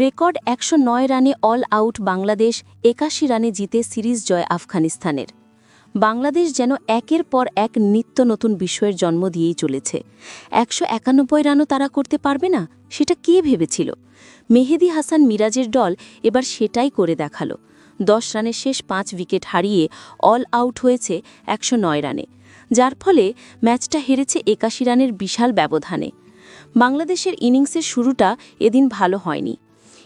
Record একশো নয় রানে অল আউট বাংলাদেশ, একাশি রানে জিতে সিরিজ জয় আফগানিস্তানের। বাংলাদেশ যেন একের পর এক নিত্য নতুন বিষয়ের জন্ম দিয়েই চলেছে। একশো একানব্বই রানও তারা করতে পারবে না, সেটা কে ভেবেছিল? মেহেদি হাসান মিরাজের দল এবার সেটাই করে দেখাল। দশ রানের শেষ পাঁচ উইকেট হারিয়ে অল আউট হয়েছে একশো নয় রানে। যার ফলে ম্যাচটা হেরেছে একাশি রানের বিশাল ব্যবধানে। বাংলাদেশের ইনিংসের শুরুটা এদিন ভালো হয়নি।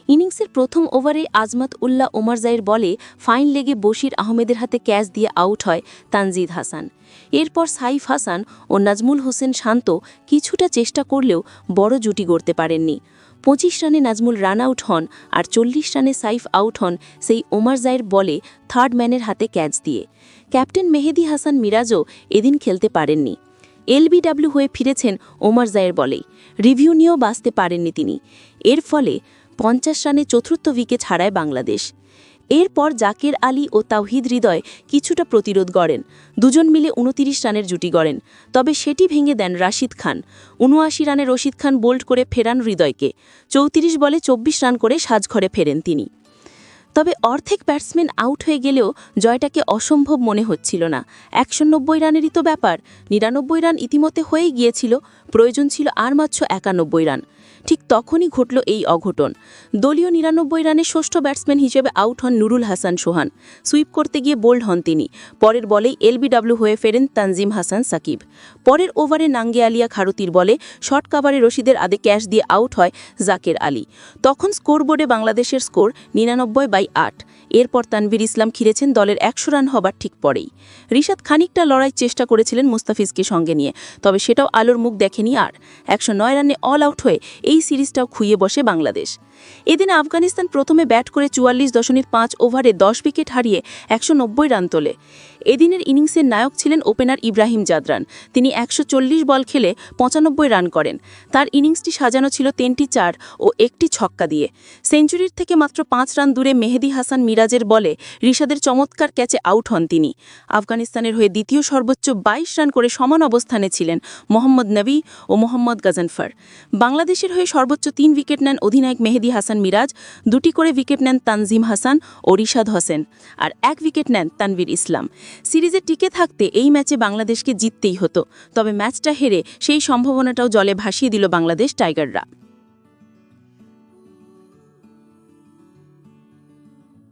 ইনিংসের প্রথম ওভারে আজমাত উল্লাহ ওমারজাইয়ের বলে ফাইন লেগে বশির আহমেদের হাতে ক্যাচ দিয়ে আউট হয় তানজিদ হাসান। এরপর সাইফ হাসান ও নাজমুল হোসেন শান্ত কিছুটা চেষ্টা করলেও বড় জুটি গড়তে পারেননি। পঁচিশ রানে নাজমুল রান আউট হন আর চল্লিশ রানে সাইফ আউট হন সেই ওমারজাইয়ের বলে থার্ড ম্যানের হাতে ক্যাচ দিয়ে। ক্যাপ্টেন মেহেদি হাসান মিরাজও এদিন খেলতে পারেননি। এলবিডাব্লিউ হয়ে ফিরেছেন ওমর জায়ের বলেই। রিভিউ নিয়েও বাঁচতে পারেননি তিনি। এর ফলে পঞ্চাশ রানে চতুর্থ উইকেট হারায় বাংলাদেশ। এরপর জাকের আলী ও তাওহিদ হৃদয় কিছুটা প্রতিরোধ গড়েন। দুজন মিলে উনতিরিশ রানের জুটি গড়েন। তবে সেটি ভেঙে দেন রাশিদ খান। উনআশি রানে রশিদ খান বোল্ড করে ফেরান হৃদয়কে। চৌত্রিশ বলে চব্বিশ রান করে সাজঘরে ফেরেন তিনি। তবে অর্ধেক ব্যাটসম্যান আউট হয়ে গেলেও জয়টাকে অসম্ভব মনে হচ্ছিল না। একশো নব্বই রানেরই তো ব্যাপার। নিরানব্বই রান ইতিমধ্যে হয়েই গিয়েছিল, প্রয়োজন ছিল আর মাত্র একানব্বই রান। ঠিক তখনই ঘটল এই অঘটন। দলীয় নিরানব্বই রানে ষষ্ঠ ব্যাটসম্যান হিসেবে আউট হন নুরুল হাসান সোহান। সুইপ করতে গিয়ে বোল্ড হন তিনি। পরের বলেই এলবিডব্লিউ হয়ে ফেরেন তানজিম হাসান সাকিব। পরের ওভারে নাঙ্গে আলিয়া খারুতির বলে শর্ট কাভারে রশিদের আদে ক্যাশ দিয়ে আউট হয় জাকের আলী। তখন স্কোরবোর্ডে বাংলাদেশের স্কোর নিরানব্বই বাই আট। এরপর তানভীর ইসলাম খিরেছেন দলের একশো রান হবার ঠিক পরেই। রিশাদ খানিকটা লড়াই চেষ্টা করেছিলেন মুস্তাফিজকে সঙ্গে নিয়ে, তবে সেটাও আলোর মুখ দেখেনি আর। একশো নয় রানে অল আউট হয়ে এই সিরিজটাও খুইয়ে বসে বাংলাদেশ। এদিন আফগানিস্তান প্রথমে ব্যাট করে চুয়াল্লিশ দশমিক পাঁচ ওভারে দশ উইকেট হারিয়ে একশো নব্বই রান তোলে। এদিনের ইনিংসের নায়ক ছিলেন ওপেনার ইব্রাহিম জাদরান। তিনি একশো চল্লিশ বল খেলে পঁচানব্বই রান করেন। তার ইনিংসটি সাজানো ছিল তিনটি চার ও একটি ছক্কা দিয়ে। সেঞ্চুরির থেকে মাত্র পাঁচ রান দূরে মেহেদি হাসান মিরাজের বলে রিশাদের চমৎকার ক্যাচে আউট হন তিনি। আফগানিস্তানের হয়ে দ্বিতীয় সর্বোচ্চ ২২ রান করে সমান অবস্থানে ছিলেন মোহাম্মদ নবী ও মোহাম্মদ গাজানফার। বাংলাদেশের হয়ে সর্বোচ্চ তিন উইকেট নেন অধিনায়ক মেহেদি হাসান মিরাজ, দুটি করে উইকেট নেন তানজিম হাসান ও রিশাদ হোসেন, আর এক উইকেট নেন তানভীর ইসলাম। সিরিজে টিকে থাকতে এই ম্যাচে বাংলাদেশকে জিততেই হতো, তবে ম্যাচটা হেরে সেই সম্ভাবনাটাও জলে ভাসিয়ে দিল বাংলাদেশ টাইগাররা।